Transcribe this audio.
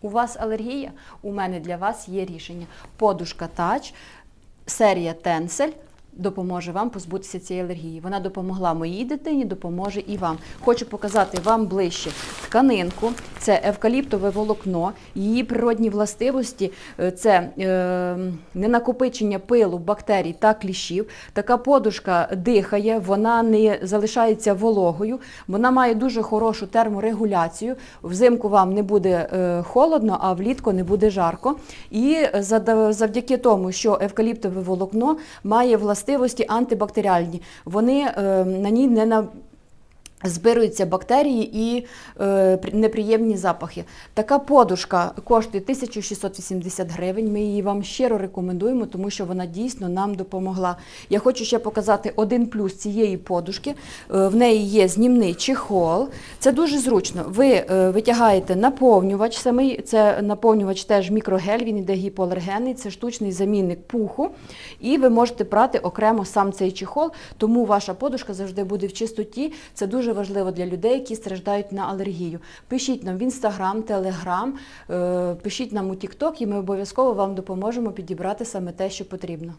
У вас алергія? У мене для вас є рішення. Подушка тач, серія Тенсель. Допоможе вам позбутися цієї алергії. Вона допомогла моїй дитині, допоможе і вам. Хочу показати вам ближче тканинку. Це евкаліптове волокно. Її природні властивості це е, ненакопичення пилу, бактерій та кліщів. Така подушка дихає, вона не залишається вологою, вона має дуже хорошу терморегуляцію. Взимку вам не буде е, холодно, а влітку не буде жарко. І завдяки тому, що евкаліптове волокно має властивості антибактеріальні, вони е, на ній не на Збируються бактерії і е, неприємні запахи. Така подушка коштує 1680 гривень. Ми її вам щиро рекомендуємо, тому що вона дійсно нам допомогла. Я хочу ще показати один плюс цієї подушки. Е, в неї є знімний чехол. Це дуже зручно. Ви е, витягаєте наповнювач самий, це наповнювач теж мікрогель, він іде гіпоалергенний, це штучний замінник пуху. І ви можете брати окремо сам цей чехол, тому ваша подушка завжди буде в чистоті. Це дуже важливо для людей, які страждають на алергію. Пишіть нам в інстаграм, телеграм, пишіть нам у Тікток, і ми обов'язково вам допоможемо підібрати саме те, що потрібно.